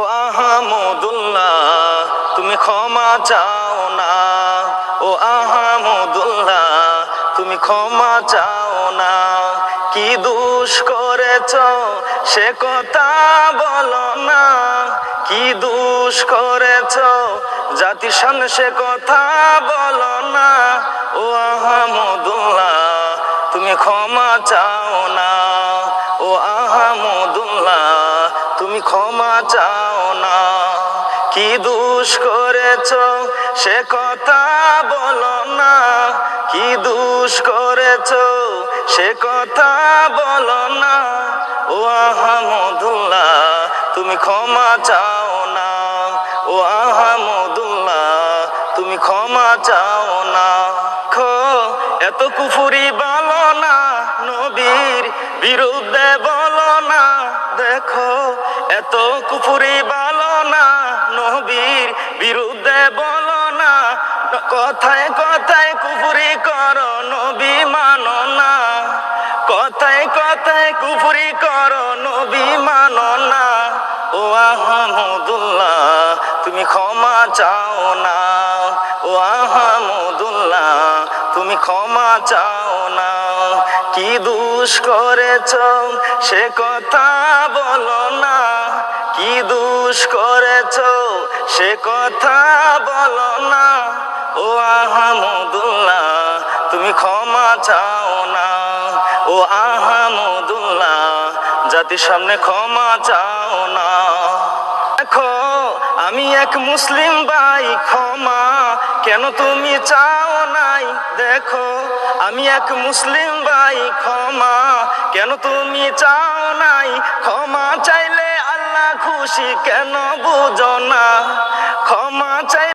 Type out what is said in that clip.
আহামদুল্লাহ, তুমি ক্ষমা চাও না। ও আহামদুল্লাহ, তুমি ক্ষমা চাও না। কি দোষ করেছ? সে কথা বলো না। কি দোষ করেছ? জাতির সামনে সে কথা বলো না। ও আহামদুল্লাহ, তুমি ক্ষমা চাও না। ও আহামদুল্লাহ তুমি ক্ষমা চাও না। কি দোষ করেছ সে কথা বলো না। কি দুষ করেছ সে কথা বলো না। ও আহামদুল্লাহ, তুমি ক্ষমা চাও না। ও আহামদুল্লাহ, তুমি ক্ষমা চাও না। খো, এত কুফুরি বলো না, নবীর বিরুদ্ধে বলো না। কুফুরি বলো না, নবীর বিরুদ্ধে বলো না। কথায় কথায় কুফুরি করো, নবী মানো না। কথায় কথায় কুফুরি করো, নবী মানো না। ও আহমদুল্লাহ, তুমি ক্ষমা চাও না। ও আহমদুল্লাহ, তুমি ক্ষমা চাও না। কি দুষ করেছ, সে কথা বলো না। কি দোষ করেছ, সে কথা বলো না। ও আহমদুল্লাহ, তুমি ক্ষমা চাও না। ও আহমদুল্লাহ, জাতির সামনে ক্ষমা চাও না। দেখো, আমি এক মুসলিম ভাই, ক্ষমা কেন তুমি চাও নাই? দেখো, আমি এক মুসলিম ভাই, ক্ষমা কেন তুমি চাও নাই? ক্ষমা চাইলে খুশি কেন বুঝো না? ক্ষমা চাই